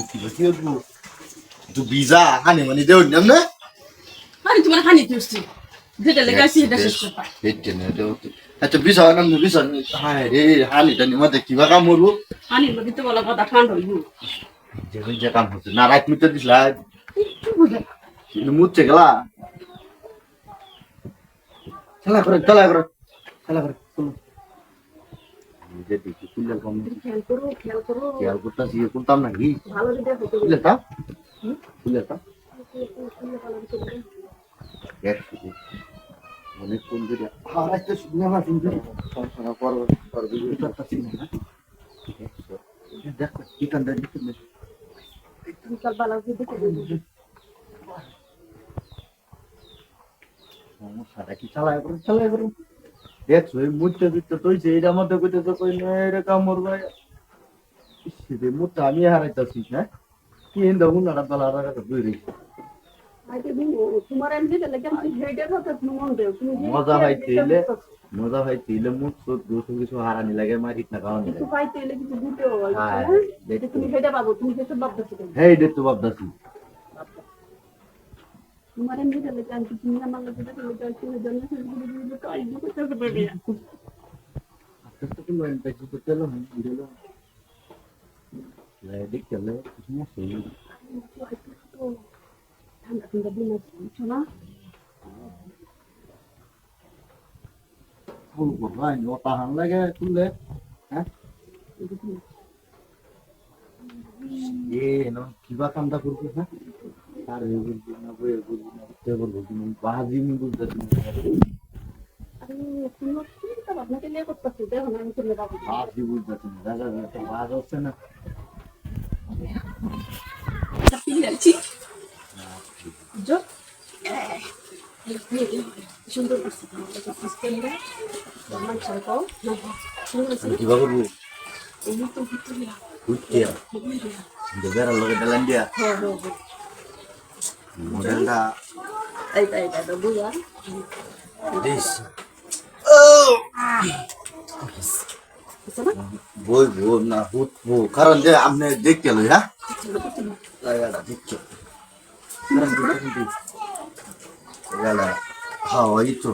কি কি হলো তো বিজা হানি মানে দেও নাম না আরে তোমার হানি তুলছি যেটা লেগে আছে সেটা শেষ করবা হেটে না দেও আচ্ছা বিজা নাম না বিজা হায় রে হানি টানি মতে কিবা কাম হলো হানির মধ্যে তো বলা কথা ঠান্ডা হইব যে যে কাম হচ্ছে না রাত মিতে দিছলা একটু বুঝে মুচ্ছে গেলা খেলা করে খেলা করে খেলা করে দেখি কম। খেয়াল করো খেয়াল করো। খেয়াল করতাম নাকি? ভালো তা তা অনেক কোন শুনতে দেখ কি কান্দা দিতে বিকাল বেলা দেখে সমস্যাটা কি? চালায় করুন চালায় করুন দেখছ এই মুহূর্তে দিতে তুই যে এইটার মধ্যে কইতে তো কই না এটা কামড় ভাই সেটা মুহূর্তে আমি হারাইতেছি হ্যাঁ? কি এন্দা হুনারা দলা রাখা তো দুই রেখে লেগে তুমি যে- মজা পাইতে এলে মজা এলে মুখ তো দোষ কিছু হারানি লাগে মারিত না কারণ কিছু পাইতে এলে কিছু দিতে হয় হ্যাঁ, হ্যাঁ? তুমি হেডে পাবো তুমি যেসব ভাবতেছো তুমি। হে এটা তো ভাবতাছি তোমার আমি যেটা লেগে আমি তুমি আমার লোকে যেটা লেগে আছে ওই জন্য সেগুলো দিয়ে তো আইডিয়া করতে হবে বেবি আস্তে আস্তে কিন্তু আমি পেছি করতে এলো হ্যাঁ বুঝলো দেখ চলে সমস্যা নেই ঠান্ডা ঠান্ডা দিন আছে বুঝছ না ফুল করবাই ও তাহান লাগে তুললে হ্যাঁ এ না কিবা কামটা করবি হ্যাঁ আর এ বলবি না। বই বলবি না তে বলব তুমি বাহাজি মি বুঝতে তুমি আরে তুমি চিন্তা ভাবনা কে নিয়ে করতেছো দেখো না আমি চলে যাব বাহাজি বুঝতে তুমি দাদা দাদা বাজ হচ্ছে না একটা পিল আছি যো সুন্দর করছে সিস্টেমটা আমার ছাড়াও সুন্দর আছে কিবা করব এই তো ভিতরে বুঝতে বেড়ার লগে ডালান দিয়া হ্যাঁ হ্যাঁ হ্যাঁ মডেলটা এই এই এই বুঝা দিস আছে না বই বই না হুটবো কারণ যে আপনি দেখতে লই হ্যাঁ লাগাটা দেখতে কারণ দেখতে লাগাটা হ্যাঁ ওই তো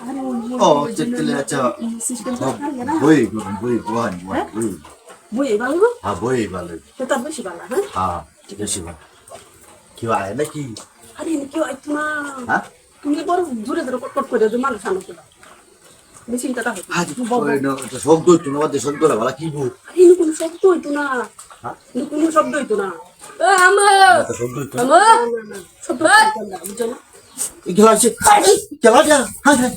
আরে ও চেতলে আচ্ছা সিস্টেমটা না বই গরম বই বহান বই বই ভালো হ্যাঁ বই ভালো তো তার বেশি ভালো হ্যাঁ হ্যাঁ বেশি ভালো কি হয় নাকি আরে কেউ আইতো না হ্যাঁ তুমি বড় দূরে দূরে কট কট করে যে মানুষ আনো তো বেশি চিন্তাটা হতো আজ ওই না তো শব্দ হইতো না ওদের শব্দটা ভালো কি বল আরে ইনু কোনো শব্দ হইতো না হ্যাঁ? ইনু কোনো শব্দ হইতো না এ আমা শব্দ হইতো আমা শব্দ হইতো না বুঝছ না খেলা আছে খেলা যা হ্যাঁ হ্যাঁ